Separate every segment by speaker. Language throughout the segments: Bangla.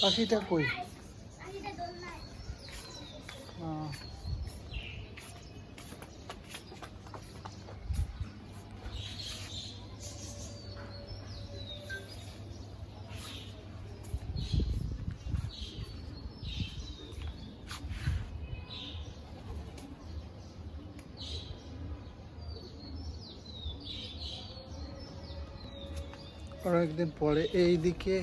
Speaker 1: পাখিটা কই? অনেকদিন পরে এইদিকে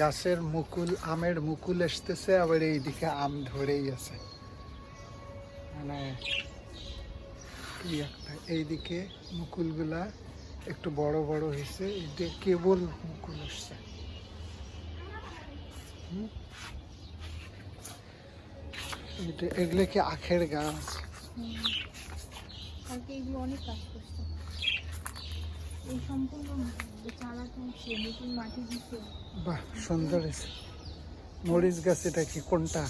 Speaker 1: গাছের মুকুল, আমের মুকুল আসতেছে আবার এইদিকে আম ধরেই আছে। মানে কি একটা, এইদিকে মুকুলগুলা একটু বড় বড় হয়েছে এইটা কেবল মুকুল আসছে। এগুলো কি আখের গাছ?
Speaker 2: অনেক কাজ করছে। এই সম্পূর্ণ
Speaker 1: বাহ সুন্দর মরিচ গাছ এটা কি কোনটা?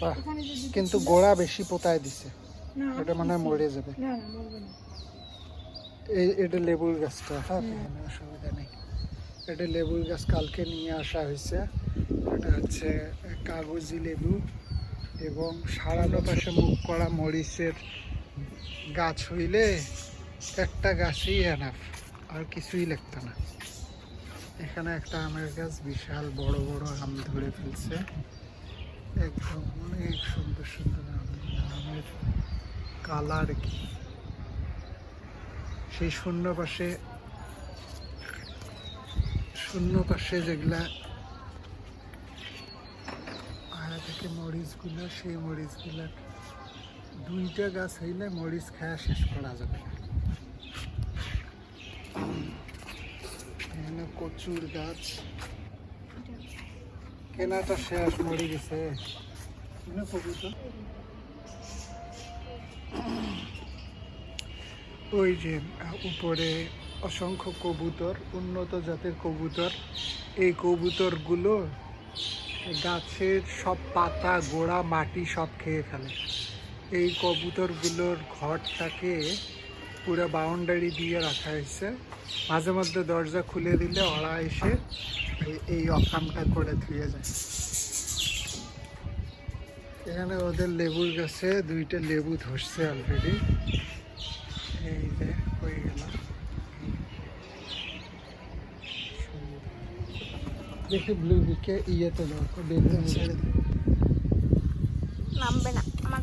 Speaker 1: বাহ কিন্তু গোড়া বেশি পোতায় দিছে। ওটা মনে হয় মরে যাবে। এটা লেবুর গাছটা হ্যাঁ। অসুবিধা নেই। এটা লেবুর গাছ কালকে নিয়ে আসা হয়েছে। এটা হচ্ছে কাগজি লেবু এবং সারানো পাশে মুখ করা মরিচের গাছ হইলে একটা গাছই এনাফ আর কিছুই লাগতো না। এখানে একটা আমের গাছ বিশাল বড় বড় আম ধরে ফেলছে। একদম অনেক সুন্দর সুন্দর আমের কালার কি। সেই শূন্য পাশে শূন্য পাশে যেগুলা আয়া থেকে মরিচগুলো, সেই মরিচগুলা দুইটা গাছ হইলে মরিচ খাওয়া শেষ করা যাবে এখানে কচুর গাছ। কেনাটা শেষ, মরে গেছে। ওই যে, উপরে অসংখ্য কবুতর, উন্নত জাতের কবুতর। এই কবুতরগুলো গাছের সব পাতা, গোড়া, মাটি সব খেয়ে ফেলে। এই কবুতরগুলোর ঘরটাকে পুরো বাউন্ডারি দিয়ে রাখা হয়েছে। মাঝে মধ্যে দরজা খুলে দিলে ওরা এসে এই- অকামটা করে ধুয়ে যায়। এখানে ওদের লেবুর গাছে দুইটা লেবু ধরছে অলরেডি এই যে, হয়ে গেল। দেখি ব্লু বিকে ইয়েতে দাও বেগুন ছেড়ে
Speaker 2: নামবে না, আমার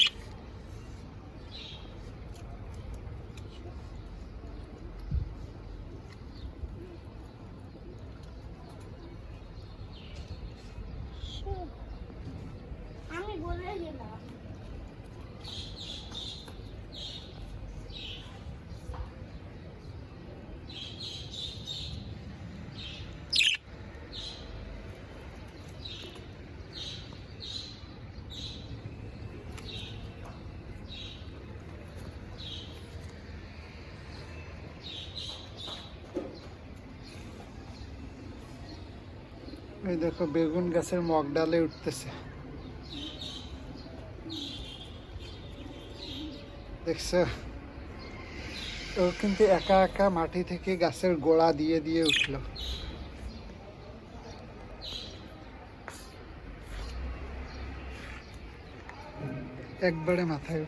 Speaker 1: এই দেখো বেগুন গাছের মগ ডালে উঠতেছে। দেখছ? ও কিন্তু একা একা মাটি থেকে গাছের গোড়া দিয়ে দিয়ে উঠল। একবারে মাথায়